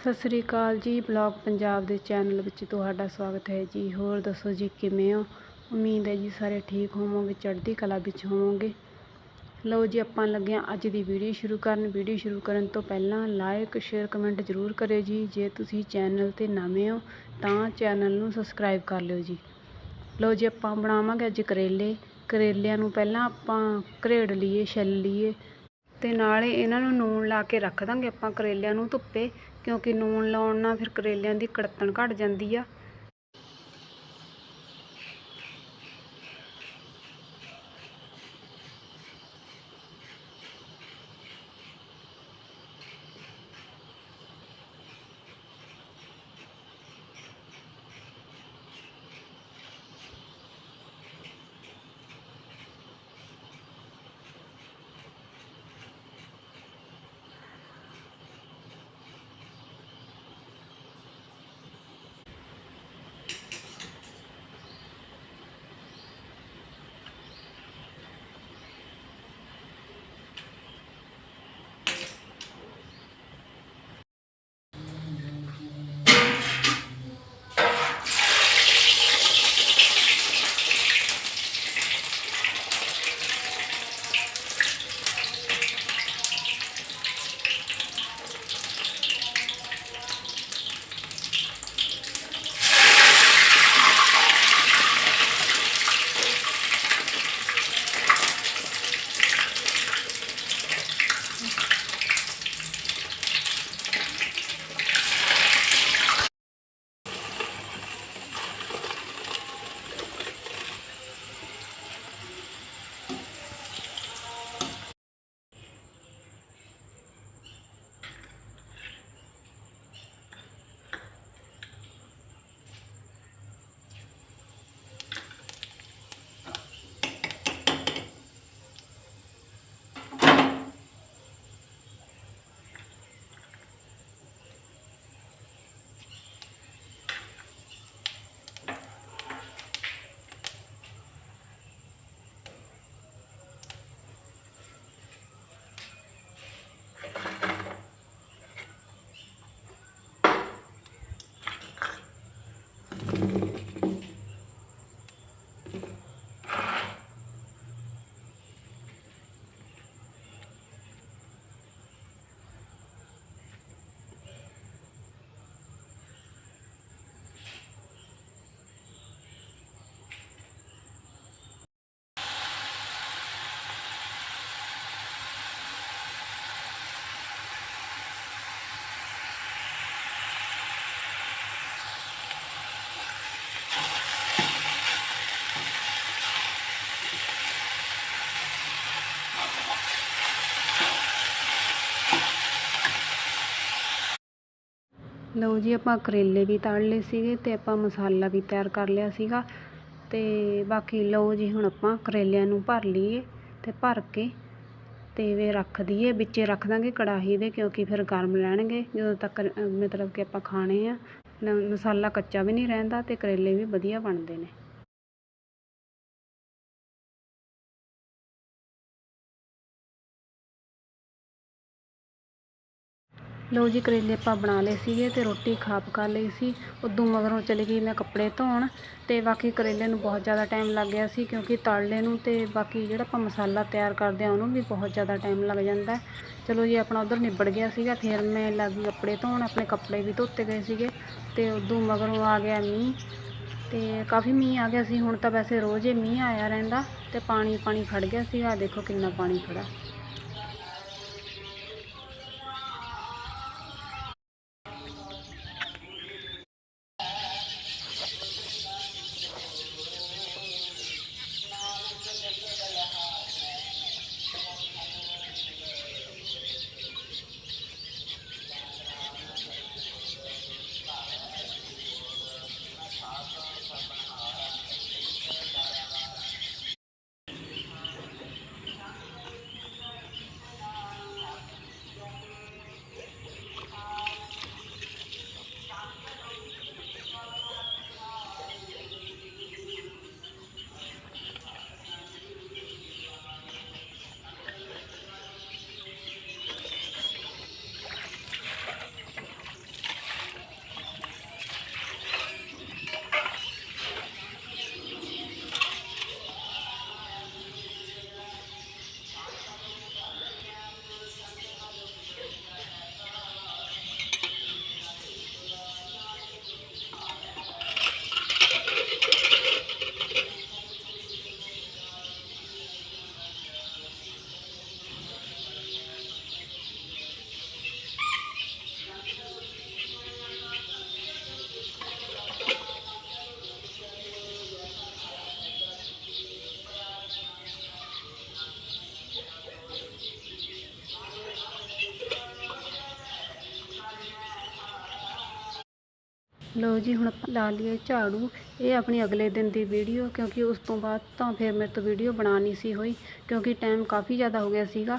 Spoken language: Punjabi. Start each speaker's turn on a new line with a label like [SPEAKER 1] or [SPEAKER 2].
[SPEAKER 1] ਸਤਿ ਸ੍ਰੀ ਅਕਾਲ ਜੀ, ਬਲੌਗ ਪੰਜਾਬ ਦੇ ਚੈਨਲ ਵਿੱਚ ਤੁਹਾਡਾ ਸਵਾਗਤ ਹੈ ਜੀ। ਹੋਰ ਦੱਸੋ ਜੀ, ਕਿਵੇਂ ਹੋ? ਉਮੀਦ ਹੈ ਜੀ ਸਾਰੇ ਠੀਕ ਹੋਵੋਗੇ, ਚੜ੍ਹਦੀ ਕਲਾ ਵਿੱਚ ਹੋਵੋਗੇ। ਲਓ ਜੀ, ਆਪਾਂ ਲੱਗੇ ਹਾਂ ਅੱਜ ਦੀ ਵੀਡੀਓ ਸ਼ੁਰੂ ਕਰਨ। ਵੀਡੀਓ ਸ਼ੁਰੂ ਕਰਨ ਤੋਂ ਪਹਿਲਾਂ ਲਾਈਕ ਸ਼ੇਅਰ, ਕਮੈਂਟ ਜ਼ਰੂਰ ਕਰਿਓ ਜੀ। ਜੇ ਤੁਸੀਂ ਚੈਨਲ ਤੇ ਨਵੇਂ ਹੋ, ਤਾਂ ਚੈਨਲ ਨੂੰ ਸਬਸਕ੍ਰਾਈਬ ਕਰ ਲਿਓ ਜੀ। ਲਓ ਜੀ, ਆਪਾਂ ਬਣਾਵਾਂਗੇ ਅੱਜ ਕਰੇਲੇ। ਕਰੇਲਿਆਂ ਨੂੰ ਪਹਿਲਾਂ ਆਪਾਂ ਘਰੇੜ ਲਈਏ, ਛਿੱਲ ਲਈਏ ਤੇ ਨਾਲੇ ਇਹਨਾਂ ਨੂੰ ਨੂਣ ਲਾ ਕੇ ਰੱਖ ਦਾਂਗੇ ਆਪਾਂ ਕਰੇਲਿਆਂ ਨੂੰ ਧੁੱਪੇ। ਕਿਉਂਕਿ ਨੂਣ ਲਾਉਣ ਨਾਲ ਫਿਰ ਕਰੇਲਿਆਂ ਦੀ ਕੜੱਤਣ ਘਟ ਜਾਂਦੀ ਆ। ਲਓ ਜੀ, ਆਪਾਂ ਕਰੇਲੇ ਵੀ ਤਲ ਲਏ ਸੀਗੇ ਤੇ ਆਪਾਂ ਮਸਾਲਾ ਵੀ ਤਿਆਰ ਕਰ ਲਿਆ ਸੀਗਾ। ਤੇ ਬਾਕੀ ਲਓ ਜੀ, ਹੁਣ ਆਪਾਂ ਕਰੇਲਿਆਂ ਨੂੰ ਭਰ ਲਈਏ ਤੇ ਭਰ ਕੇ ਤੇ ਵੇ ਰੱਖ ਦਈਏ। ਵਿੱਚੇ ਰੱਖ ਦਾਂਗੇ ਕੜਾਹੀ ਦੇ, ਕਿਉਂਕਿ ਫਿਰ ਗਰਮ ਰਹਿਣਗੇ। ਜਦੋਂ ਤੱਕ ਮਤਲਬ ਕਿ ਆਪਾਂ ਖਾਣੇ ਆ ਮਸਾਲਾ ਕੱਚਾ ਵੀ ਨਹੀਂ ਰਹਿੰਦਾ ਤੇ ਕਰੇਲੇ ਵੀ ਵਧੀਆ ਬਣਦੇ ਨੇ। ਲਓ ਜੀ ਕਰੇਲੇ ਆਪਾਂ ਬਣਾ ਲਏ ਸੀਗੇ ਤੇ ਰੋਟੀ ਖਾ ਪਕਾ ਲਈ ਸੀ। ਉਦੋਂ ਮਗਰੋਂ ਚਲੀ ਗਈ ਮੈਂ ਕੱਪੜੇ ਧੋਣ ਤੇ ਬਾਕੀ ਕਰੇਲੇ ਨੂੰ ਬਹੁਤ ਜ਼ਿਆਦਾ ਟਾਈਮ ਲੱਗ ਗਿਆ ਸੀ ਕਿਉਂਕਿ ਤਲਨੇ ਨੂੰ ਤੇ ਬਾਕੀ ਜਿਹੜਾ ਆਪਾਂ ਮਸਾਲਾ ਤਿਆਰ ਕਰਦੇ ਆ ਉਹਨੂੰ ਵੀ ਬਹੁਤ ਜ਼ਿਆਦਾ ਟਾਈਮ ਲੱਗ ਜਾਂਦਾ। ਚਲੋ ਜੀ ਆਪਣਾ ਉਧਰ ਨਿਬੜ ਗਿਆ ਸੀਗਾ, ਫਿਰ ਮੈਂ ਲੱਗ ਕੱਪੜੇ ਧੋਣ, ਆਪਣੇ ਕੱਪੜੇ ਵੀ ਧੋਤੇ ਗਏ ਸੀਗੇ ਤੇ ਉਦੋਂ ਮਗਰੋਂ ਆ ਗਿਆ ਮੀਂਹ ਤੇ ਕਾਫੀ ਮੀਂਹ ਆ ਗਿਆ ਸੀ, ਹੁਣ ਤਾਂ ਵੈਸੇ ਰੋਜ਼ ਹੀ ਮੀਂਹ ਆਇਆ ਰਹਿੰਦਾ ਤੇ ਪਾਣੀ ਪਾਣੀ ਖੜ ਗਿਆ ਸੀਗਾ ਦੇਖੋ ਕਿੰਨਾ ਪਾਣੀ ਖੜਾ ਲਓ ਜੀ, ਹੁਣ ਆਪਾਂ ਲਾ ਲਈਏ ਝਾੜੂ। ਇਹ ਆਪਣੀ ਅਗਲੇ ਦਿਨ ਦੀ ਵੀਡੀਓ, ਕਿਉਂਕਿ ਉਸ ਤੋਂ ਬਾਅਦ ਤਾਂ ਫਿਰ ਮੇਰੇ ਤੋਂ ਵੀਡੀਓ ਬਣਾ ਸੀ ਹੋਈ, ਕਿਉਂਕਿ ਟਾਈਮ ਕਾਫੀ ਜ਼ਿਆਦਾ ਹੋ ਗਿਆ ਸੀਗਾ।